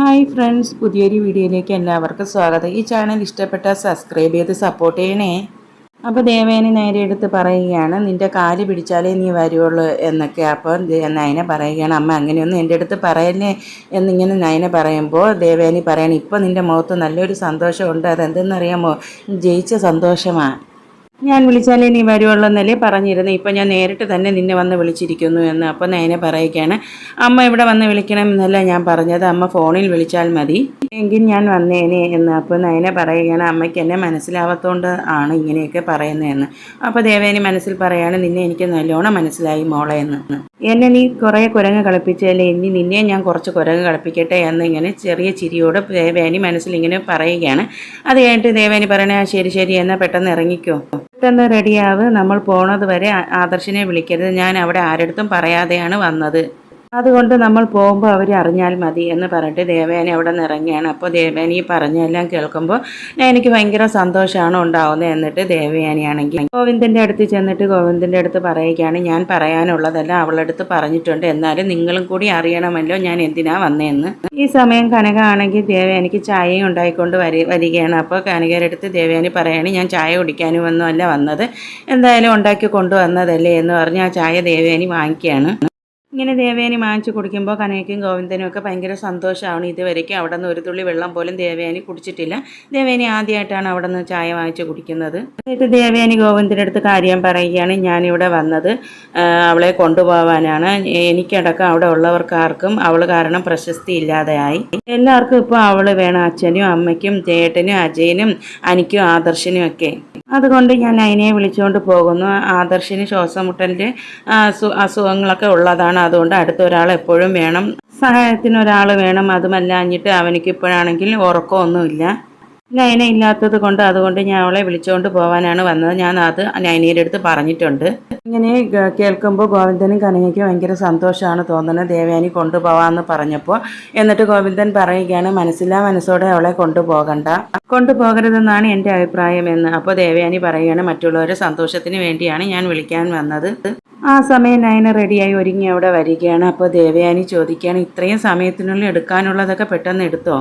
Hi friends പുതിയൊരു വീഡിയോയിലേക്ക് എല്ലാവർക്കും സ്വാഗതം. ഈ ചാനൽ ഇഷ്ടപ്പെട്ട സബ്സ്ക്രൈബ് ചെയ്ത് സപ്പോർട്ട് ചെയ്യണേ. അപ്പോൾ ദേവേനെ നേരെ എടുത്ത് പറയുകയാണ് നിന്റെ കാൽ പിടിച്ചാലേ നീ വരുവുള്ളൂ എന്നൊക്കെ. അപ്പോൾ നയന പറയുകയാണ് അമ്മ അങ്ങനെയൊന്നും എന്റെ അടുത്ത് പറയല്ലേ എന്നിങ്ങനെ നയന പറയുമ്പോൾ ദേവേനി പറയണം ഇപ്പോൾ നിന്റെ മുഖത്ത് നല്ലൊരു സന്തോഷമുണ്ട്. അതെന്തെന്നറിയാമോ? ജയിച്ച സന്തോഷമാണ് ഞാൻ വിളിച്ചാലേ നീ വരുവുള്ളൂ എന്നല്ലേ പറഞ്ഞിരുന്നു. ഇപ്പം ഞാൻ നേരിട്ട് തന്നെ നിന്നെ വന്ന് വിളിച്ചിരിക്കുന്നു എന്ന് അപ്പോൾ നയനെ പറയുകയാണ്. അമ്മ ഇവിടെ വന്ന് വിളിക്കണം എന്നല്ല ഞാൻ പറഞ്ഞത്. അമ്മ ഫോണിൽ വിളിച്ചാൽ മതി. എങ്കിൽ ഞാൻ വന്നേനെ എന്ന് അപ്പോൾ നയനെ പറയുകയാണ്. അമ്മയ്ക്ക് എന്നെ മനസ്സിലാവാത്തതുകൊണ്ട് ആണ് ഇങ്ങനെയൊക്കെ പറയുന്നതെന്ന്. അപ്പോൾ ദേവേനി മനസ്സിൽ പറയാണ് നിന്നെ എനിക്ക് നല്ലോണം മനസ്സിലായി മോളെ എന്ന്. എന്നെ നീ കുറേ കുരങ്ങ് കളിപ്പിച്ചല്ലേ? ഇനി നിന്നെ ഞാൻ കുറച്ച് കുരങ്ങ് കളിപ്പിക്കട്ടെ എന്ന് ഇങ്ങനെ ചെറിയ ചിരിയോട് ദേവേനി മനസ്സിൽ ഇങ്ങനെ പറയുകയാണ്. അത് കഴിഞ്ഞിട്ട് ദേവേനി പറയണേ "ആ, ശരി ശരി എന്നാൽ പെട്ടെന്ന് ഇറങ്ങിക്കോ. പെട്ടെന്ന് റെഡിയാവ് നമ്മൾ പോണത് വരെ ആദർശിനെ വിളിക്കരുത്. ഞാൻ അവിടെ ആരടുത്തും പറയാതെയാണ് വന്നത്. അതുകൊണ്ട് നമ്മൾ പോകുമ്പോൾ അവർ അറിഞ്ഞാൽ മതി എന്ന് പറഞ്ഞിട്ട് ദേവേനെ അവിടെ നിന്ന് ഇറങ്ങിയാണ്. അപ്പോൾ ദേവേനി പറഞ്ഞെല്ലാം കേൾക്കുമ്പോൾ എനിക്ക് ഭയങ്കര സന്തോഷമാണ് ഉണ്ടാവുന്നത് എന്നിട്ട് ദേവയാനിയാണെങ്കിൽ ഗോവിന്ദന്റെ അടുത്ത് ചെന്നിട്ട് ഗോവിന്ദന്റെ അടുത്ത് പറയുകയാണ്. ഞാൻ പറയാനുള്ളതെല്ലാം അവളുടെ അടുത്ത് പറഞ്ഞിട്ടുണ്ട്. എന്നാലും നിങ്ങളും കൂടി അറിയണമല്ലോ ഞാൻ എന്തിനാ വന്നതെന്ന് ഈ സമയം കനക ആണെങ്കിൽ ദേവയാനിക്ക് ചായയും ഉണ്ടായിക്കൊണ്ട് വരി വരികയാണ്. അപ്പോൾ കനകയുടെ അടുത്ത് ദേവയാനി പറയാണ് ഞാൻ ചായ കുടിക്കാനും ഒന്നും അല്ല വന്നത്. എന്തായാലും ഉണ്ടാക്കി കൊണ്ടുവന്നതല്ലേ? എന്ന് പറഞ്ഞ് ആ ചായ ദേവയാനി വാങ്ങിക്കുകയാണ്. ഇങ്ങനെ ദേവയാനി വാങ്ങിച്ചു കുടിക്കുമ്പോൾ കനകയ്ക്കും ഗോവിന്ദനും ഒക്കെ ഭയങ്കര സന്തോഷമാണ് ഇതുവരെയ്ക്കും അവിടെ നിന്ന് ഒരു തുള്ളി വെള്ളം പോലും ദേവയാനി കുടിച്ചിട്ടില്ല. ദേവയാനി ആദ്യമായിട്ടാണ് അവിടെ നിന്ന് ചായ വാങ്ങിച്ച് കുടിക്കുന്നത്. എന്നിട്ട് ദേവയാനി ഗോവിന്ദന്റെ അടുത്ത് കാര്യം പറയുകയാണ്. ഞാനിവിടെ വന്നത് അവളെ കൊണ്ടുപോകാനാണ് എനിക്കടക്കം അവിടെ ഉള്ളവർക്കാർക്കും അവൾ കാരണം പ്രശസ്തി ഇല്ലാതെയായി. എല്ലാവർക്കും ഇപ്പോൾ അവൾ വേണം. അച്ഛനും അമ്മയ്ക്കും ചേട്ടനും അജയനും അനിക്കും ആദർശനും ഒക്കെ. അതുകൊണ്ട് ഞാൻ അതിനെ വിളിച്ചുകൊണ്ട് പോകുന്നു. ആദർശിന് ശ്വാസമുട്ടലിന്റെ അസു അസുഖങ്ങളൊക്കെ ഉള്ളതാണ്. അതുകൊണ്ട് അടുത്ത ഒരാൾ എപ്പോഴും വേണം. സഹായത്തിന് ഒരാൾ വേണം. അതുമല്ല അഞ്ഞിട്ട് അവനിക്കിപ്പോഴാണെങ്കിൽ ഉറക്കമൊന്നുമില്ല. നയന ഇല്ലാത്തത് കൊണ്ട് അതുകൊണ്ട് ഞാൻ അവളെ വിളിച്ചുകൊണ്ട് പോകാനാണ് വന്നത്. ഞാൻ അത് നയനയുടെ അടുത്ത് പറഞ്ഞിട്ടുണ്ട്. ഇങ്ങനെ കേൾക്കുമ്പോൾ ഗോവിന്ദനും കനകയ്ക്കും ഭയങ്കര സന്തോഷമാണ് തോന്നുന്നത്. ദേവയാനി കൊണ്ടുപോകാമെന്ന് പറഞ്ഞപ്പോൾ എന്നിട്ട് ഗോവിന്ദൻ പറയുകയാണ് മനസ്സില്ലാ മനസ്സോടെ അവളെ കൊണ്ടുപോകണ്ട. കൊണ്ടുപോകരുതെന്നാണ് എന്റെ അഭിപ്രായം എന്ന്. അപ്പോൾ ദേവയാനി പറയുകയാണ് മറ്റുള്ളവരുടെ സന്തോഷത്തിന് വേണ്ടിയാണ് ഞാൻ വിളിക്കാൻ വന്നത്. ആ സമയം നയന റെഡിയായി ഒരുങ്ങി അവിടെ വരികയാണ്. അപ്പോൾ ദേവയാനി ചോദിക്കുകയാണ് ഇത്രയും സമയത്തിനുള്ളിൽ എടുക്കാനുള്ളതൊക്കെ പെട്ടെന്ന് എടുത്തോ?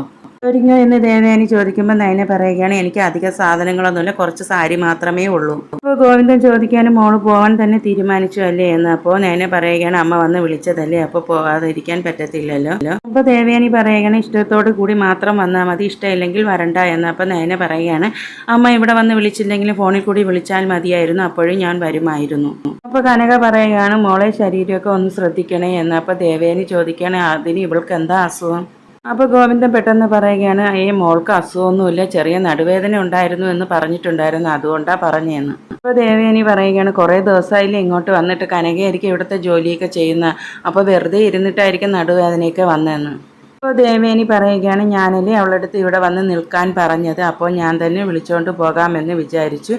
ഒരുങ്ങോ എന്ന് ദേവയാനി ചോദിക്കുമ്പോൾ നയന പറയുകയാണ് എനിക്ക് അധിക സാധനങ്ങളൊന്നുമില്ല കുറച്ച് സാരി മാത്രമേ ഉള്ളൂ. അപ്പോൾ ഗോവിന്ദൻ ചോദിക്കാനും മോൾ പോകാൻ തന്നെ തീരുമാനിച്ചു അല്ലേ എന്ന് അപ്പോൾ നയന പറയുകയാണ് അമ്മ വന്ന് വിളിച്ചതല്ലേ അപ്പോൾ പോകാതിരിക്കാൻ പറ്റത്തില്ലല്ലോ. അപ്പോൾ ദേവയാനി പറയുകയാണ് ഇഷ്ടത്തോട് കൂടി മാത്രം വന്നാൽ മതി ഇഷ്ടമില്ലെങ്കിൽ വരണ്ട എന്ന് അപ്പോൾ നയന പറയുകയാണ് അമ്മ ഇവിടെ വന്ന് വിളിച്ചില്ലെങ്കിലും ഫോണിൽ കൂടി വിളിച്ചാൽ മതിയായിരുന്നു അപ്പോഴും ഞാൻ വരുമായിരുന്നു. അപ്പോൾ കനക പറയുകയാണ് മോളെ ശരീരമൊക്കെ ഒന്ന് ശ്രദ്ധിക്കണേ എന്ന് അപ്പോൾ ദേവയാനി ചോദിക്കുകയാണ് അതിന് ഇവൾക്ക് എന്താ അസുഖം? അപ്പോൾ ഗോവിന്ദൻ പെട്ടെന്ന് പറയുകയാണ് ഈ മോൾക്ക് അസുഖമൊന്നുമില്ല ചെറിയ നടുവേദന ഉണ്ടായിരുന്നു എന്ന് പറഞ്ഞിട്ടുണ്ടായിരുന്നു അതുകൊണ്ടാണ് പറഞ്ഞതെന്ന് അപ്പോൾ ദേവയാനി പറയുകയാണ് കുറേ ദിവസമായില്ലേ ഇങ്ങോട്ട് വന്നിട്ട് കനകയായിരിക്കും ഇവിടുത്തെ ജോലിയൊക്കെ ചെയ്യുന്ന അപ്പോൾ വെറുതെ ഇരുന്നിട്ടായിരിക്കും നടുവേദനയൊക്കെ വന്നതെന്ന് അപ്പോൾ ദേവേനി പറയുകയാണ് ഞാനല്ലേ അവളുടെ അടുത്ത് ഇവിടെ വന്ന് നിൽക്കാൻ പറഞ്ഞത്? അപ്പോൾ ഞാൻ തന്നെ വിളിച്ചുകൊണ്ട് പോകാമെന്ന് വിചാരിച്ചു.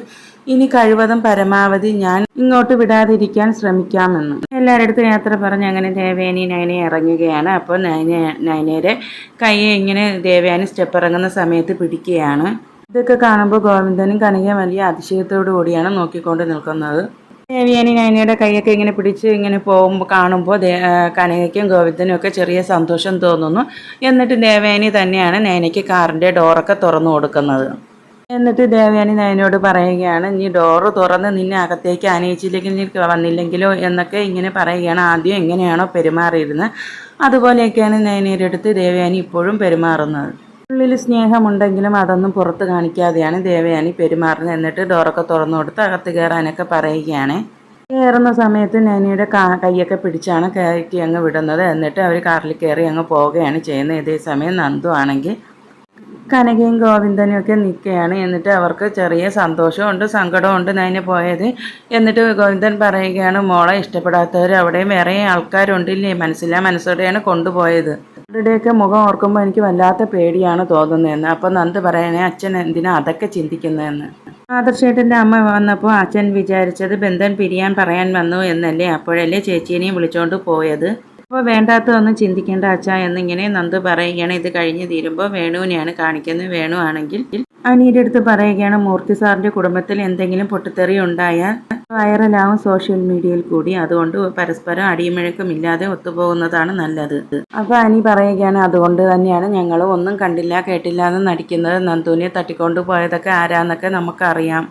ഇനി കഴിവതും പരമാവധി ഞാൻ ഇങ്ങോട്ട് വിടാതിരിക്കാൻ ശ്രമിക്കാമെന്ന്. എല്ലാവരുടെ അടുത്ത് യാത്ര പറഞ്ഞ് അങ്ങനെ ദേവേനി നയനെ ഇറങ്ങുകയാണ്. അപ്പോൾ നയന നയനയുടെ കൈയെ ഇങ്ങനെ ദേവയാനി സ്റ്റെപ്പ് ഇറങ്ങുന്ന സമയത്ത് പിടിക്കുകയാണ്. ഇതൊക്കെ കാണുമ്പോൾ ഗോവിന്ദനും കനകയും വലിയ അതിശയത്തോടു കൂടിയാണ് നോക്കിക്കൊണ്ട് നിൽക്കുന്നത്. ദേവിയാനി നൈനയുടെ കൈയൊക്കെ ഇങ്ങനെ പിടിച്ച് ഇങ്ങനെ പോകുമ്പോൾ കാണുമ്പോൾ കനകയ്ക്കും ഗോവിന്ദനും ഒക്കെ ചെറിയ സന്തോഷം തോന്നുന്നു. എന്നിട്ട് ദേവയാനി തന്നെയാണ് നൈനയ്ക്ക് കാറിന്റെ ഡോറൊക്കെ തുറന്നു കൊടുക്കുന്നത്. എന്നിട്ട് ദേവയാനി നൈനയോട് പറയുകയാണ് നീ ഡോറ് തുറന്ന് നിന്നെ അകത്തേക്ക് അനയിച്ചില്ലെങ്കിൽ നീ വന്നില്ലെങ്കിലോ? എന്നൊക്കെ ഇങ്ങനെ പറയുകയാണ്. ആദ്യം എങ്ങനെയാണോ പെരുമാറിയിരുന്നത് അതുപോലെയൊക്കെയാണ് നൈനയുടെ അടുത്ത് ദേവയാനി ഇപ്പോഴും പെരുമാറുന്നത്. ഉള്ളിൽ സ്നേഹമുണ്ടെങ്കിലും അതൊന്നും പുറത്ത് കാണിക്കാതെയാണ് ദേവയാനി പെരുമാറുന്നത്. എന്നിട്ട് ഡോറൊക്കെ തുറന്നു കൊടുത്ത് അകത്ത് കയറാനൊക്കെ പറയുകയാണ്. കയറുന്ന സമയത്ത് നാനിയുടെ കൈയൊക്കെ പിടിച്ചാണ് കയറ്റി അങ്ങ് വിടുന്നത്. എന്നിട്ട് അവർ കാറിൽ കയറി അങ്ങ് പോവുകയാണ് ചെയ്യുന്നത്. ഇതേ സമയം നന്ദു ആണെങ്കിൽ കനകയും ഗോവിന്ദനും ഒക്കെ നിൽക്കുകയാണ്. എന്നിട്ട് അവർക്ക് ചെറിയ സന്തോഷമുണ്ട് സങ്കടമുണ്ട് നൈന പോയത്. എന്നിട്ട് ഗോവിന്ദൻ പറയുകയാണ് മോളെ ഇഷ്ടപ്പെടാത്തവർ അവിടെയും വേറെ ആൾക്കാരുണ്ടില്ലേ? മനസ്സില്ലാ മനസ്സോടെയാണ് കൊണ്ടുപോയത്. അവരുടെയൊക്കെ മുഖം ഓർക്കുമ്പോൾ എനിക്ക് വല്ലാത്ത പേടിയാണ് തോന്നുന്നതെന്ന്. അപ്പോൾ നന്ദ് പറയണേ അച്ഛൻ എന്തിനാ അതൊക്കെ ചിന്തിക്കുന്നതെന്ന്? ആദർശേട്ടന്റെ അമ്മ വന്നപ്പോൾ അച്ഛൻ വിചാരിച്ചത് ബന്ധൻ പിരിയാൻ പറയാൻ വന്നു എന്നല്ലേ അപ്പോഴല്ലേ ചേച്ചീനെയും വിളിച്ചോണ്ട് പോയത്. അപ്പോൾ വേണ്ടാത്തതൊന്നും ചിന്തിക്കേണ്ട അച്ഛ എന്നിങ്ങനെ നന്ദ് പറയുകയാണ്. ഇത് കഴിഞ്ഞ് തീരുമ്പോൾ വേണുവിനെയാണ് കാണിക്കുന്നത്. വേണു ആണെങ്കിൽ അനിയുടെ അടുത്ത് പറയുകയാണ് മൂർത്തി സാറിന്റെ കുടുംബത്തിൽ എന്തെങ്കിലും പൊട്ടിത്തെറി ഉണ്ടായാൽ വൈറലാവും സോഷ്യൽ മീഡിയയിൽ കൂടി. അതുകൊണ്ട് പരസ്പരം അടിയുമഴക്കും ഇല്ലാതെ ഒത്തുപോകുന്നതാണ് നല്ലത്. അപ്പോൾ അനി പറയുകയാണ് അതുകൊണ്ട് തന്നെയാണ് ഞങ്ങൾ ഒന്നും കണ്ടില്ല കേട്ടില്ല എന്ന് നടിക്കുന്നത്. നന്ദുവിനെ തട്ടിക്കൊണ്ട് പോയതൊക്കെ ആരാന്നൊക്കെ നമുക്കറിയാം.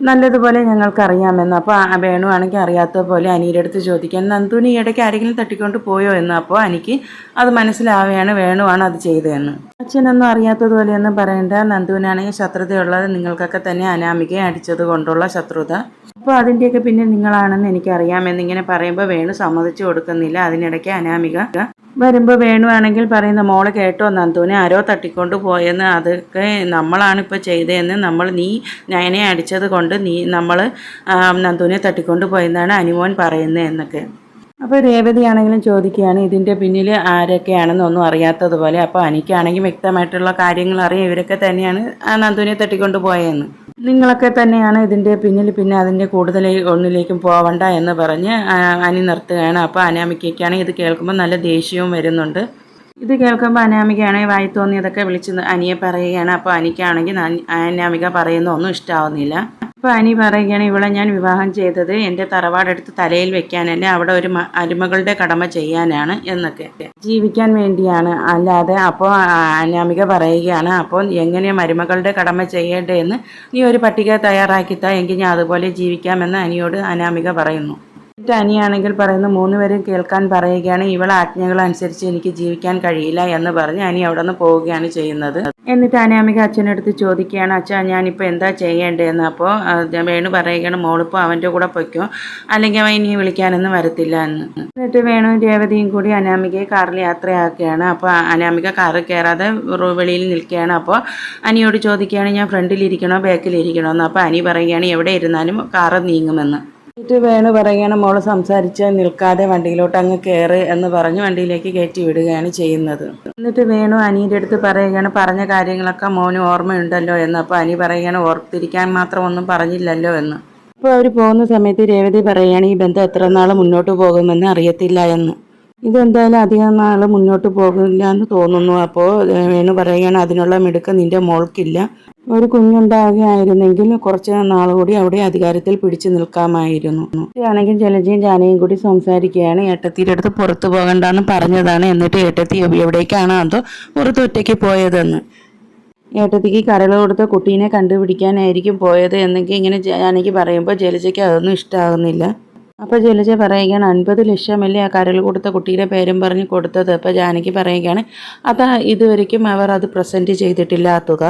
നല്ലതുപോലെ ഞങ്ങൾക്കറിയാമെന്ന്. അപ്പോൾ വേണുവാണെങ്കിൽ അറിയാത്ത പോലെ അനിയുടെ അടുത്ത് ചോദിക്കാൻ നന്ദുവിന് ഈ ഇടയ്ക്ക് ആരെങ്കിലും തട്ടിക്കൊണ്ട് പോയോ എന്ന്? അപ്പോൾ എനിക്ക് അത് മനസ്സിലാവുകയാണ് വേണുവാണ് അത് ചെയ്തതെന്ന്. അച്ഛനൊന്നും അറിയാത്തതുപോലെയൊന്നും പറയേണ്ട. നന്ദുവിനാണെങ്കിൽ ശത്രുതയുള്ളത് നിങ്ങൾക്കൊക്കെ തന്നെ അനാമികയെ അടിച്ചത് കൊണ്ടുള്ള ശത്രുത. അപ്പോൾ അതിന്റെയൊക്കെ പിന്നെ നിങ്ങളാണെന്ന് എനിക്കറിയാമെന്നിങ്ങനെ പറയുമ്പോൾ വേണു സമ്മതിച്ചു കൊടുക്കുന്നില്ല. അതിനിടയ്ക്ക് അനാമിക വരുമ്പോൾ വേണുവാണെങ്കിൽ പറയുന്ന മോൾ കേട്ടോ നന്ദുവിനെ ആരോ തട്ടിക്കൊണ്ട് പോയെന്ന് അതൊക്കെ നമ്മളാണിപ്പോൾ ചെയ്തതെന്ന് നമ്മൾ നീ നയനെ അടിച്ചത് കൊണ്ട് നീ നമ്മൾ നന്ദുവിനെ തട്ടിക്കൊണ്ട് പോയെന്നാണ് അനുമോൻ പറയുന്നത് എന്നൊക്കെ അപ്പോൾ രേവതിയാണെങ്കിലും ചോദിക്കുകയാണ് ഇതിന്റെ പിന്നിൽ ആരൊക്കെയാണെന്നൊന്നും അറിയാത്തതുപോലെ അപ്പോൾ എനിക്കാണെങ്കിൽ വ്യക്തമായിട്ടുള്ള കാര്യങ്ങൾ അറിയാം. ഇവരൊക്കെ തന്നെയാണ് ആ നന്ദുവിനെ തട്ടിക്കൊണ്ട് പോയതെന്ന് നിങ്ങളൊക്കെ തന്നെയാണ് ഇതിന്റെ പിന്നിൽ പിന്നെ അതിന്റെ കൂടുതൽ ഒന്നിലേക്കും പോവണ്ട എന്ന് പറഞ്ഞ് അനി നിർത്തുകയാണ്. അപ്പോൾ അനാമികയ്ക്കാണെങ്കിൽ ഇത് കേൾക്കുമ്പോൾ നല്ല ദേഷ്യവും വരുന്നുണ്ട്. ഇത് കേൾക്കുമ്പോൾ അനാമികയാണെങ്കിൽ വായി തോന്നിയതൊക്കെ വിളിച്ച് അനിയെ പറയുകയാണ്. അപ്പോൾ അനിക്കാണെങ്കിൽ അനാമിക പറയുന്ന ഒന്നും ഇഷ്ടാവുന്നില്ല. അപ്പോൾ അനി പറയുകയാണ് ഇവിടെ ഞാൻ വിവാഹം ചെയ്തത് എന്റെ തറവാടെടുത്ത് തലയിൽ വെക്കാൻ വെക്കാനല്ല അവിടെ ഒരു അരുമകളുടെ കടമ ചെയ്യാനാണ് എന്നൊക്കെ. ജീവിക്കാൻ വേണ്ടിയാണ്. അല്ലാതെ അപ്പോൾ അനാമിക പറയുകയാണ് അപ്പോൾ എങ്ങനെ മരുമകളുടെ കടമ ചെയ്യേണ്ടതെന്ന് നീ ഒരു പട്ടിക തയ്യാറാക്കിത്താ എങ്കിൽ ഞാൻ അതുപോലെ ജീവിക്കാമെന്ന് അനിയോട് അനാമിക പറയുന്നു. എന്നിട്ട് അനിയാണെങ്കിൽ പറയുന്നു മൂന്നുപേരും കേൾക്കാൻ പറയുകയാണ്. ഇവളെ ആജ്ഞകൾ അനുസരിച്ച് എനിക്ക് ജീവിക്കാൻ കഴിയില്ല എന്ന് പറഞ്ഞ് അനി അവിടെ നിന്ന് പോവുകയാണ് ചെയ്യുന്നത്. എന്നിട്ട് അനാമിക അച്ഛനടുത്ത് ചോദിക്കുകയാണ് അച്ഛാ ഞാനിപ്പോൾ എന്താ ചെയ്യേണ്ടതെന്ന്? അപ്പോൾ വേണു പറയുകയാണ് മോളിപ്പോൾ അവന്റെ കൂടെ പൊയ്ക്കോ. അല്ലെങ്കിൽ അവൻ ഇനി വിളിക്കാനൊന്നും വരത്തില്ല എന്ന്. എന്നിട്ട് വേണു രേവതിയും കൂടി അനാമികയെ കാറിൽ യാത്രയാക്കുകയാണ്. അപ്പോൾ അനാമിക കാറിൽ കയറാതെ വെളിയിൽ നിൽക്കുകയാണ്. അപ്പോൾ അനിയോട് ചോദിക്കുകയാണ് ഞാൻ ഫ്രണ്ടിലിരിക്കണോ? ബാക്കിലിരിക്കണോ? എന്ന്. അപ്പോൾ അനി പറയുകയാണ് എവിടെ ഇരുന്നാലും കാറ് നീങ്ങുമെന്ന്. എന്നിട്ട് വേണു പറയുകയാണ് മോൾ സംസാരിച്ച് നിൽക്കാതെ വണ്ടിയിലോട്ട് അങ്ങ് കയറ് എന്ന് പറഞ്ഞ് വണ്ടിയിലേക്ക് കയറ്റി വിടുകയാണ് ചെയ്യുന്നത്. എന്നിട്ട് വേണു അനിയുടെ അടുത്ത് പറയുകയാണ് പറഞ്ഞ കാര്യങ്ങളൊക്കെ മോന് ഓർമ്മയുണ്ടല്ലോ എന്ന്. അപ്പോൾ അനി പറയുകയാണ് ഓർത്തിരിക്കാൻ മാത്രം ഒന്നും പറഞ്ഞില്ലല്ലോ എന്ന്. അപ്പോൾ അവർ പോകുന്ന സമയത്ത് രേവതി പറയുകയാണ് ഈ ബന്ധം എത്ര നാൾ മുന്നോട്ട് പോകുമെന്ന് അറിയത്തില്ല എന്ന്. ഇതെന്തായാലും അധികം നാൾ മുന്നോട്ട് പോകില്ല എന്ന് തോന്നുന്നു അപ്പോൾ വേണു പറയുകയാണ് അതിനുള്ള മിടുക്ക് നിന്റെ മോൾക്കില്ല. ഒരു കുഞ്ഞുണ്ടാകുകയായിരുന്നെങ്കിൽ കുറച്ച് നാൾ കൂടി അവിടെ അധികാരത്തിൽ പിടിച്ചു നിൽക്കാമായിരുന്നു. ആണെങ്കിൽ ജലജയും ജാനയും കൂടി സംസാരിക്കുകയാണ്. ഏട്ടത്തിയുടെ അടുത്ത് പുറത്തു പോകണ്ടെന്ന് പറഞ്ഞതാണ്. എന്നിട്ട് ഏട്ടത്തി എവിടേക്കാണ് അതോ പുറത്ത് ഒറ്റയ്ക്ക് പോയതെന്ന്? ഏട്ടത്തിക്ക് കരൾ കൊടുത്ത കുട്ടീനെ കണ്ടുപിടിക്കാനായിരിക്കും പോയത് എന്നൊക്കെ ഇങ്ങനെ ജാനയ്ക്ക് പറയുമ്പോൾ ജലജയ്ക്ക് അതൊന്നും ഇഷ്ടമാകുന്നില്ല അപ്പോൾ ജലജ പറയുകയാണ് അൻപത് ലക്ഷമല്ലേ ആ കരൾ കൊടുത്ത കുട്ടിയുടെ പേരും പറഞ്ഞ് കൊടുത്തത്? അപ്പോൾ ജാനകി പറയുകയാണ് അതാ ഇതുവരെയ്ക്കും അവർ അത് പ്രസന്റ് ചെയ്തിട്ടില്ല തുക.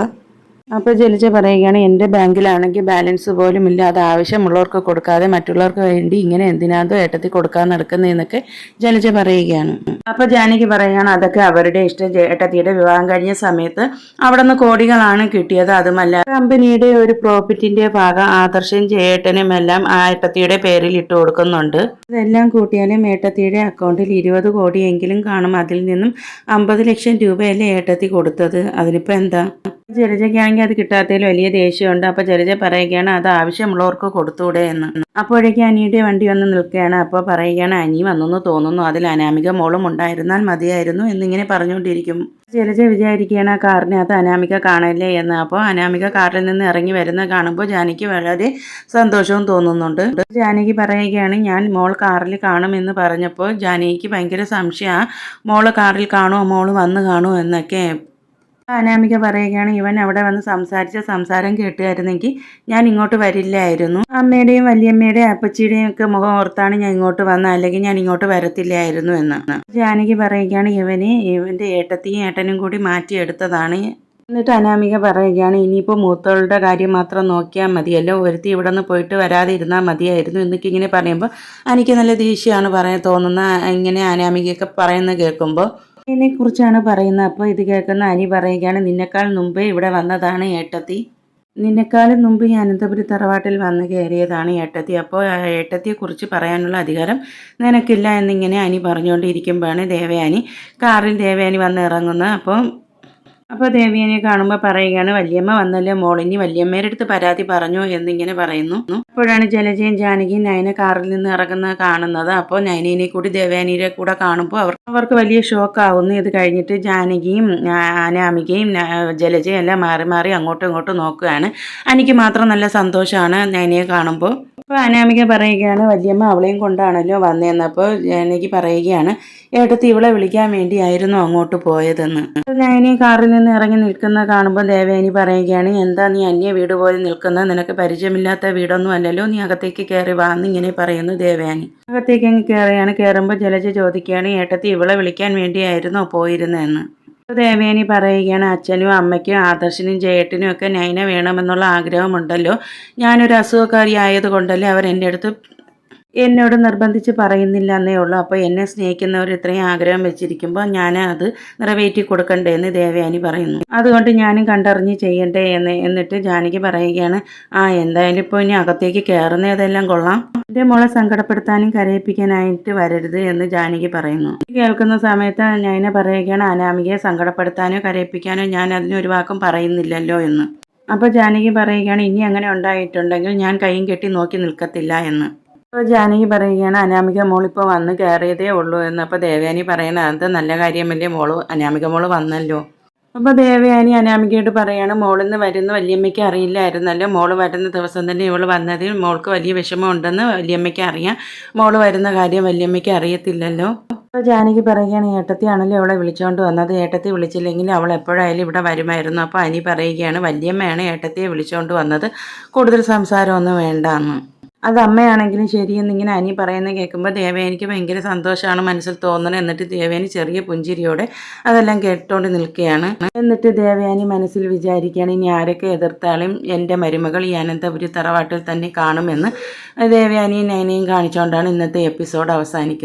അപ്പോൾ ജലിച്ച പറയുകയാണ് എന്റെ ബാങ്കിലാണെങ്കിൽ ബാലൻസ് പോലും ഇല്ല അത് ആവശ്യമുള്ളവർക്ക് കൊടുക്കാതെ മറ്റുള്ളവർക്ക് വേണ്ടി ഇങ്ങനെ എന്തിനാന്തോ ഏട്ടത്തിൽ കൊടുക്കാൻ നടക്കുന്നതെന്നൊക്കെ ജലിച്ച പറയുകയാണ്. അപ്പോൾ ജാനകി പറയുകയാണ് അതൊക്കെ അവരുടെ ഇഷ്ടം. ഏട്ടത്തിയുടെ വിവാഹം കഴിഞ്ഞ സമയത്ത് അവിടെ നിന്ന് കോടികളാണ് കിട്ടിയത്. അതുമല്ല കമ്പനിയുടെ ഒരു പ്രോഫിറ്റിന്റെ ഭാഗം ആദർശം ചേട്ടനും എല്ലാം ആ ഏട്ടത്തിയുടെ പേരിൽ ഇട്ട് കൊടുക്കുന്നുണ്ട്. ഇതെല്ലാം കൂട്ടിയാലും ഏട്ടത്തിയുടെ അക്കൗണ്ടിൽ ഇരുപത് കോടിയെങ്കിലും കാണും. അതിൽ നിന്നും അമ്പത് ലക്ഷം രൂപയല്ലേ ഏട്ടത്തി കൊടുത്തത്? അതിനിപ്പോൾ എന്താ? ജലജയ്ക്കാണെങ്കിൽ അത് കിട്ടാത്തതിൽ വലിയ ദേഷ്യമുണ്ട്. അപ്പോൾ ജലജ പറയുകയാണ് അത് ആവശ്യമുള്ളവർക്ക് കൊടുത്തൂടെ എന്ന്. അപ്പോഴേക്കും അനിയുടെ വണ്ടി വന്ന് നിൽക്കുകയാണ്. അപ്പോൾ പറയുകയാണ് അനി വന്നെന്ന് തോന്നുന്നു. അതിൽ അനാമിക മോളും ഉണ്ടായിരുന്നാൽ മതിയായിരുന്നു എന്നിങ്ങനെ പറഞ്ഞുകൊണ്ടിരിക്കും. ജലജ വിചാരിക്കുകയാണ് ആ കാറിനകത്ത് അനാമിക കാണല്ലേ എന്ന്. അപ്പോൾ അനാമിക കാറിൽ നിന്ന് ഇറങ്ങി വരുന്ന കാണുമ്പോൾ ജാനിക്ക് വളരെ സന്തോഷവും തോന്നുന്നുണ്ട്. ജാനകി പറയുകയാണ് ഞാൻ മോൾ കാറിൽ കാണുമെന്ന് പറഞ്ഞപ്പോൾ ജാനകിക്ക് ഭയങ്കര സംശയമാണ് മോൾ കാറിൽ കാണുമോ മോൾ വന്ന് കാണുമോ എന്നൊക്കെ. അനാമിക പറയുകയാണ് ഇവൻ അവിടെ വന്ന് സംസാരിച്ച സംസാരം കേട്ടുകയായിരുന്നെങ്കിൽ ഞാൻ ഇങ്ങോട്ട് വരില്ലായിരുന്നു. അമ്മയുടെയും വലിയമ്മയുടെയും അപ്പച്ചിയുടെയും ഒക്കെ മുഖം ഓർത്താണ് ഞാൻ ഇങ്ങോട്ട് വന്നത് അല്ലെങ്കിൽ ഞാൻ ഇങ്ങോട്ട് വരത്തില്ലായിരുന്നു എന്ന്. ജാനകി പറയുകയാണ് ഇവന് ഇവന്റെ ഏട്ടത്തിയും ഏട്ടനും കൂടി മാറ്റിയെടുത്തതാണ്. എന്നിട്ട് അനാമിക പറയുകയാണ് ഇനിയിപ്പോൾ മൂത്തവളുടെ കാര്യം മാത്രം നോക്കിയാൽ മതിയല്ലോ ഒരുത്തി ഇവിടെ നിന്ന് പോയിട്ട് വരാതെ ഇരുന്നാൽ മതിയായിരുന്നു എന്നൊക്കെ ഇങ്ങനെ പറയുമ്പോൾ എനിക്ക് നല്ല ദേഷ്യമാണ് പറയാൻ തോന്നുന്ന ഇങ്ങനെ അനാമികയൊക്കെ പറയുന്നത് കേൾക്കുമ്പോൾ ഇതിനെ കുറിച്ചാണ് പറയുന്നത്. അപ്പോൾ ഇത് കേൾക്കുന്ന അനി പറയുകയാണ് നിന്നെക്കാൾ മുമ്പേ ഇവിടെ വന്നതാണ് ഏട്ടത്തി. നിന്നെക്കാളും മുമ്പ് ഈ അനന്തപുരി തറവാട്ടിൽ വന്ന് കയറിയതാണ് ഏട്ടത്തി. അപ്പോൾ ഏട്ടത്തിയെക്കുറിച്ച് പറയാനുള്ള അധികാരം നിനക്കില്ല എന്നിങ്ങനെ അനി പറഞ്ഞുകൊണ്ടിരിക്കുമ്പോഴാണ് ദേവയാനി കാറിൽ ദേവയാനി വന്ന് ഇറങ്ങുന്നത്. അപ്പോൾ അപ്പോൾ ദേവിയനെ കാണുമ്പോൾ പറയുകയാണ് വല്യമ്മ വന്നല്ലേ മോളിനി വല്യമ്മയുടെ അടുത്ത് പരാതി പറഞ്ഞു എന്നിങ്ങനെ പറയുന്നു. അപ്പോഴാണ് ജലജയും ജാനകിയും നയന കാറിൽ നിന്ന് ഇറങ്ങുന്നത് കാണുന്നത്. അപ്പോൾ നയനേനെ കൂടി ദേവയാനിയുടെ കൂടെ കാണുമ്പോൾ അവർ അവർക്ക് വലിയ ഷോക്ക് ആവുന്നു. ഇത് കഴിഞ്ഞിട്ട് ജാനകിയും അനാമികയും ജലജയും എല്ലാം മാറി മാറി അങ്ങോട്ടും ഇങ്ങോട്ടും നോക്കുകയാണ്. എനിക്ക് മാത്രം നല്ല സന്തോഷമാണ് നയനയെ കാണുമ്പോൾ. അപ്പോൾ അനാമിക പറയുകയാണ് വല്യമ്മ അവളെയും കൊണ്ടാണല്ലോ വന്നതെന്നപ്പോൾ എനിക്ക് പറയുകയാണ് ഏട്ടത്തി ഇവളെ വിളിക്കാൻ വേണ്ടിയായിരുന്നു അങ്ങോട്ട് പോയതെന്ന്. നയനി കാറിൽ നിന്ന് ഇറങ്ങി നിൽക്കുന്ന കാണുമ്പോൾ ദേവേനി പറയുകയാണ് എന്താ നീ അന്യ വീട് പോലെ നിൽക്കുന്നത് നിനക്ക് പരിചയമില്ലാത്ത വീടൊന്നും അല്ലല്ലോ? നീ അകത്തേക്ക് കയറി വാ എന്നിങ്ങനെ പറയുന്നു ദേവയാനി അകത്തേക്ക് അങ്ങ് കയറിയാണ് കയറുമ്പോൾ ജലജ ചോദിക്കുകയാണ് ഏട്ടത്തി ഇവളെ വിളിക്കാൻ വേണ്ടിയായിരുന്നോ പോയിരുന്നതെന്ന് ദേവയാനി പറയുകയാണ് അച്ഛനും അമ്മയ്ക്കും ആദർശനും ജയേട്ടനും ഒക്കെ നൈന വേണമെന്നുള്ള ആഗ്രഹമുണ്ടല്ലോ. ഞാനൊരു അസുഖക്കാരി ആയതുകൊണ്ടല്ലേ അവർ എന്റെ അടുത്ത് എന്നോട് നിർബന്ധിച്ച് പറയുന്നില്ല എന്നേ ഉള്ളൂ. അപ്പോൾ എന്നെ സ്നേഹിക്കുന്നവർ ഇത്രയും ആഗ്രഹം വെച്ചിരിക്കുമ്പോൾ ഞാൻ അത് നിറവേറ്റി കൊടുക്കണ്ടേ എന്ന് ദേവയാനി പറയുന്നു. അതുകൊണ്ട് ഞാനും കണ്ടറിഞ്ഞ് ചെയ്യണ്ടേ എന്ന് എന്നിട്ട് ജാനകി പറയുകയാണ് ആ എന്തായാലും ഇപ്പോൾ ഇനി അകത്തേക്ക് കയറുന്നതെല്ലാം കൊള്ളാം. എന്റെ മോളെ സങ്കടപ്പെടുത്താനും കരയിപ്പിക്കാനായിട്ട് വരരുത് എന്ന് ജാനകി പറയുന്നു. കേൾക്കുന്ന സമയത്ത് നൈന പറയുകയാണ് അനാമികയെ സങ്കടപ്പെടുത്താനോ കരയിപ്പിക്കാനോ ഞാൻ അതിനൊരു വാക്കും പറയുന്നില്ലല്ലോ എന്ന്. അപ്പോൾ ജാനകി പറയുകയാണ് ഇനി അങ്ങനെ ഉണ്ടായിട്ടുണ്ടെങ്കിൽ ഞാൻ കൈയും കെട്ടി നോക്കി നിൽക്കത്തില്ല എന്ന്. അപ്പോൾ ജാനകി പറയുകയാണ് അനാമിക മോളിപ്പോൾ വന്ന് കയറിയതേ ഉള്ളൂ എന്ന്. അപ്പോൾ ദേവയാനി പറയണ അത് നല്ല കാര്യമല്ലേ മോൾ? അനാമിക മോൾ വന്നല്ലോ. അപ്പോൾ ദേവയാനി അനാമികയോട് പറയാണ് മോളിന്ന് വരുന്ന വല്യമ്മയ്ക്ക് അറിയില്ലായിരുന്നല്ലോ. മോൾ വരുന്ന ദിവസം തന്നെ ഇവൾ വന്നതിൽ മോൾക്ക് വലിയ വിഷമമുണ്ടെന്ന് വല്യമ്മയ്ക്ക് അറിയാം. മോൾ വരുന്ന കാര്യം വല്യമ്മയ്ക്ക് അറിയത്തില്ലല്ലോ. അപ്പോൾ ജാനകി പറയുകയാണ് ഏട്ടത്തിയാണല്ലോ അവളെ വിളിച്ചുകൊണ്ട് വന്നത്. ഏട്ടത്തി വിളിച്ചില്ലെങ്കിൽ അവൾ എപ്പോഴായാലും ഇവിടെ വരുമായിരുന്നു. അപ്പോൾ അനി പറയുകയാണ് വല്യമ്മയാണ് ഏട്ടത്തിയെ വിളിച്ചുകൊണ്ട് വന്നത്. കൂടുതൽ സംസാരമൊന്നും വേണ്ടാന്ന്. അത് അമ്മയാണെങ്കിലും ശരിയെന്നിങ്ങനെ അനി പറയുന്നത് കേൾക്കുമ്പോൾ ദേവയാനിക്ക് ഭയങ്കര സന്തോഷമാണ് മനസ്സിൽ തോന്നുന്നത് എന്നിട്ട് ദേവേനി ചെറിയ പുഞ്ചിരിയോടെ അതെല്ലാം കേട്ടോണ്ട് നിൽക്കുകയാണ്. എന്നിട്ട് ദേവയാനി മനസ്സിൽ വിചാരിക്കുകയാണ് ഇനി ആരൊക്കെ എതിർത്താലും എന്റെ മരുമകൾ ഈ അനന്തപുരി തറവാട്ടിൽ തന്നെ കാണുമെന്ന്. ദേവയാനിയും നയനയും കാണിച്ചുകൊണ്ടാണ് ഇന്നത്തെ എപ്പിസോഡ് അവസാനിക്കുന്നത്.